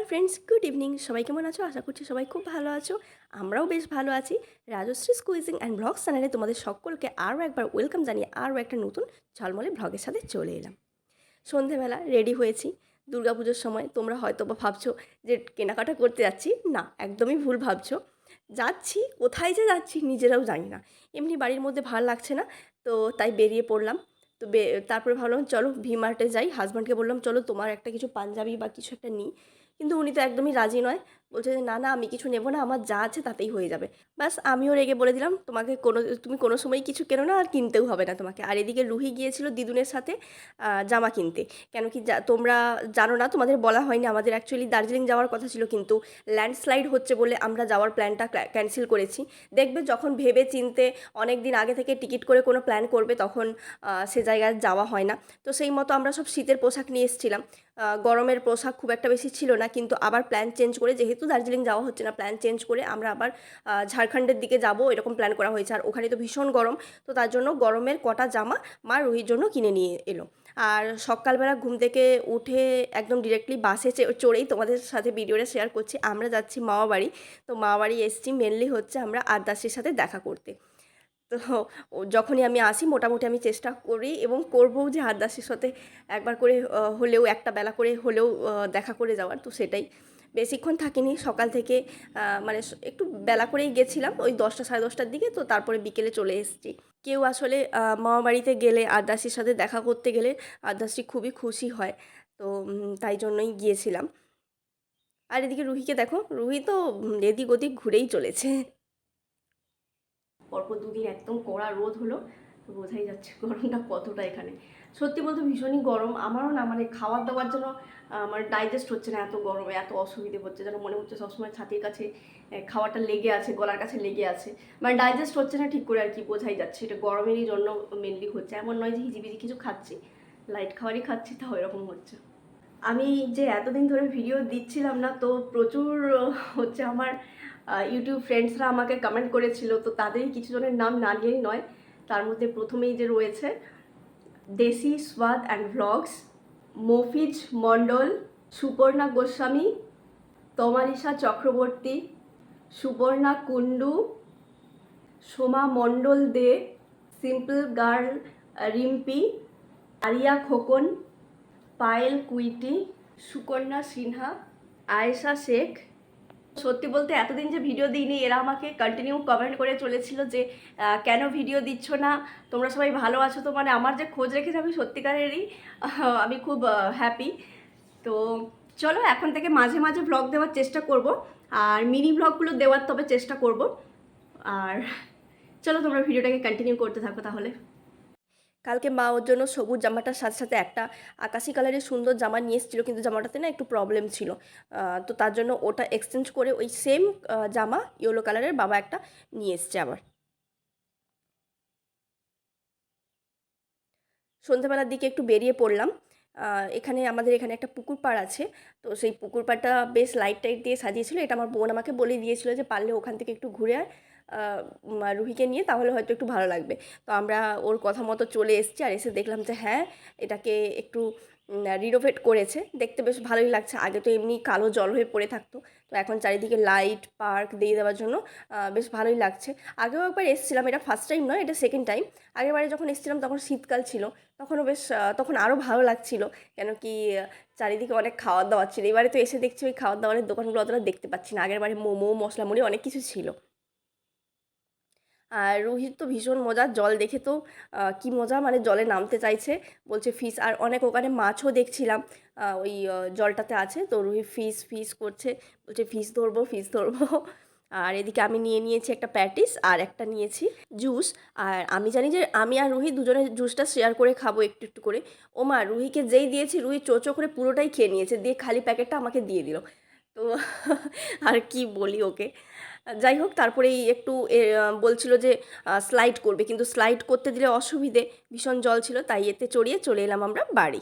Hello friends good evening সবাই কেমন আছো? আশা করছি সবাই খুব ভালো আছো। আমরাও বেশ ভালো আছি। রাজশ্রী স্কুইজিং অ্যান্ড ব্লগ চ্যানেলে তোমাদের সকলকে আরও একবার ওয়েলকাম জানিয়ে আরও একটা নতুন ঝলমলে ব্লগের সাথে চলে এলাম। সন্ধেবেলা রেডি হয়েছি। দুর্গাপুজোর সময় তোমরা হয়তো বা ভাবছ যে কেনাকাটা করতে যাচ্ছি। না, একদমই ভুল ভাবছ। যাচ্ছি, কোথায় যে যাচ্ছি নিজেরাও জানি না। এমনি বাড়ির মধ্যে ভালো লাগছে না, তো তাই বেরিয়ে পড়লাম। তো তারপরে ভাবলাম, চলো ভি মার্টে যাই। হাজব্যান্ডকে বললাম, চলো তোমার একটা কিছু পাঞ্জাবি বা কিছু একটা নিই। কিন্তু উনি তো একদমই রাজি নয়। বলছে যে, না না, আমি কিছু নেব না, আমার যা আছে তাতেই হয়ে যাবে। ব্যাস, আমিও রেগে বলে দিলাম, তোমাকে কোনো, তুমি কোনো সময় কিছু কেনো না আর কিনতেও হবে না তোমাকে। আর এদিকে রুহি গিয়েছিল দিদুনের সাথে জামা কিনতে। কেন কি তোমরা জানো না, তোমাদের বলা হয়নি, আমাদের অ্যাকচুয়ালি দার্জিলিং যাওয়ার কথা ছিল কিন্তু ল্যান্ডস্লাইড হচ্ছে বলে আমরা যাওয়ার প্ল্যানটা ক্যান্সেল করেছি। দেখবে যখন ভেবে চিনতে অনেক দিন আগে থেকে টিকিট করে কোনো প্ল্যান করবে তখন সে জায়গায় যাওয়া হয় না। তো সেই মতো আমরা সব শীতের পোশাক নিয়ে এসেছিলাম। গরমের পোশাক খুব একটা বেশি ছিল না কিন্তু আবার প্ল্যান চেঞ্জ করে যেহেতু দার্জিলিং যাওয়া হচ্ছে না প্ল্যান চেঞ্জ করে আমরা আবার ঝাড়খণ্ডের দিকে যাব, এরকম প্ল্যান করা হয়েছে। আর ওখানে তো ভীষণ গরম, তো তার জন্য গরমের কটা জামা মা রুহির জন্য কিনে নিয়ে এলো। আর সকালবেলা ঘুম থেকে উঠে একদম ডিরেক্টলি বাসে চড়েই তোমাদের সাথে ভিডিওটা শেয়ার করছি। আমরা যাচ্ছি মামা বাড়ি তো মামা বাড়ি এসছি মেনলি হচ্ছে আমরা আদাসির সাথে দেখা করতে। তো যখনই আমি আসি মোটামুটি আমি চেষ্টা করি এবং করব যে হাদদাসের সাথে একবার করে হলেও একটা বেলা করে হলেও দেখা করে যাওয়ার, তো সেটাই। বেশিক্ষণ থাকিনি, সকাল থেকে মানে একটু বেলা করেই গেছিলাম, ওই দশটা, সাড়ে দশটার দিকে, তো তারপরে বিকেলে চলে এসেছি। কেউ আসলে মামা বাড়িতে গেলে আদাসির সাথে দেখা করতে গেলে আদাসি খুবই খুশি হয়, তো তাই জন্যই গিয়েছিলাম। আর এদিকে রুহিকে দেখো, রুহি তো এদিক ওদিক ঘুরেই চলেছে। পরপর দুদিন একদম কড়া রোদ হলো তো বোঝাই যাচ্ছে গরমটা কতটা এখানে। সত্যি বলতে ভীষণই গরম। আমারও না মানে খাবার দাবার জন্য আমার ডাইজেস্ট হচ্ছে না এত গরমে, এত অসুবিধে হচ্ছে, যেন মনে হচ্ছে সবসময় ছাতির কাছে খাবারটা লেগে আছে, গলার কাছে লেগে আছে। মানে ডাইজেস্ট হচ্ছে না ঠিক করে আর কি বোঝাই যাচ্ছে। এটা গরমেরই জন্য মেনলি হচ্ছে। এমন নয় যে হিজিবিজি কিছু খাচ্ছি লাইট খাওয়ারই খাচ্ছি, তাও এরকম হচ্ছে। আমি যে এতদিন ধরে ভিডিও দিচ্ছিলাম না, তো প্রচুর হচ্ছে আমার ইউটিউব ফ্রেন্ডসরা আমাকে কমেন্ট করেছিল, তো তাদেরই কিছু জনের নাম না নিয়েই নয়। তার মধ্যে প্রথমেই যে রয়েছে Deshi Swad and vlogs Mofiz Mondal, Suparna Goswami Tamalisa Chakraborty Subarna Kundu, Soma Mondal De, simple girl Rimpi, Ariya Khokon, Payel cutie, Sukanya Sinha, Ayesha Sheikh সত্যি বলতে এতদিন যে ভিডিও দিইনি, এরা আমাকে কন্টিনিউ কমেন্ট করে চলেছিল যে কেন ভিডিও দিচ্ছ না? তোমরা সবাই ভালো আছো তো? মানে আমার যে খোঁজ রেখেছে আমি সত্যিকারেরই আমি খুব হ্যাপি তো চলো এখন থেকে মাঝে মাঝে ব্লগ দেওয়ার চেষ্টা করব, আর মিনি ব্লগগুলো দেওয়ার তবে চেষ্টা করব। আর চলো তোমরা ভিডিওটাকে কন্টিনিউ করতে থাকো তাহলে। কালকে মা ওর জন্য সবুজ জামাটার সাথে সাথে একটা আকাশি কালারের সুন্দর জামা নিয়ে এসেছিল, কিন্তু জামাটাতে না একটু প্রবলেম ছিল। তো তার জন্য ওটা এক্সচেঞ্জ করে ওই সেম জামা ইয়েলো কালারের বাবা একটা নিয়ে এসছে আবার। সন্ধ্যাবেলার দিকে একটু বেরিয়ে পড়লাম। এখানে আমাদের এখানে একটা পুকুর পাড় আছে, তো সেই পুকুর পাড়টা বেশ লাইট টাইট দিয়ে সাজিয়েছিল। এটা আমার বোন আমাকে বলে দিয়েছিল যে পারলে ওখান থেকে একটু ঘুরে আয়। রুহিকে নিয়ে, তাহলে হয়তো একটু ভালো লাগবে। তো আমরা ওর কথা মতো চলে এসেছি আর এসে দেখলাম যে হ্যাঁ এটাকে একটু রিনোভেট করেছে। দেখতে বেশ ভালোই লাগছে। আগে তো এমনি কালো জল হয়ে পড়ে থাকতো। তো এখন চারিদিকে লাইট পার্ক দিয়ে দেওয়ার জন্য বেশ ভালোই লাগছে। আগেও একবার এসেছিলাম, এটা ফার্স্ট টাইম নয়, এটা সেকেন্ড টাইম আগেরবারে যখন এসেছিলাম, তখন শীতকাল ছিল। তখনও বেশ তখন আরও ভালো লাগছিল। কেন কি চারিদিকে অনেক খাওয়ার দাওয়ার ছিল। এবারে তো এসে দেখছি ওই খাওয়ার দাওয়ারের দোকানগুলো অতটা দেখতে পাচ্ছি না। আগেরবারে মোমো মশলা মুড়ি অনেক কিছু ছিল। আর রুহির তো ভীষণ মজা জল দেখে তো কি মজা মানে জলে নামতে চাইছে। বলছে ফিস, আর অনেক ওখানে মাছও দেখছিলাম ওই জলটাতে আছে। তো রুহি ফিস ফিস করছে, বলছে ফিস ধরবো ফিস ধরবো। আর এদিকে আমি নিয়ে নিয়েছি একটা প্যাটিস, আর একটা নিয়েছি জুস। আর আমি জানি যে আমি আর রুহি দুজনে জুসটা শেয়ার করে খাব একটু একটু করে। ও মা রুহিকে যেই দিয়েছি রুহি চোচো করে পুরোটাই খেয়ে নিয়েছে। দিয়ে খালি প্যাকেটটা আমাকে দিয়ে দিল। তো, আর কি বলি ওকে? যাই হোক, তারপরেই একটু বলছিল যে স্লাইড করবে। কিন্তু স্লাইড করতে দিলে অসুবিধে, ভীষণ জল ছিল, তাই এতে চড়িয়ে চলে এলাম আমরা বাড়ি।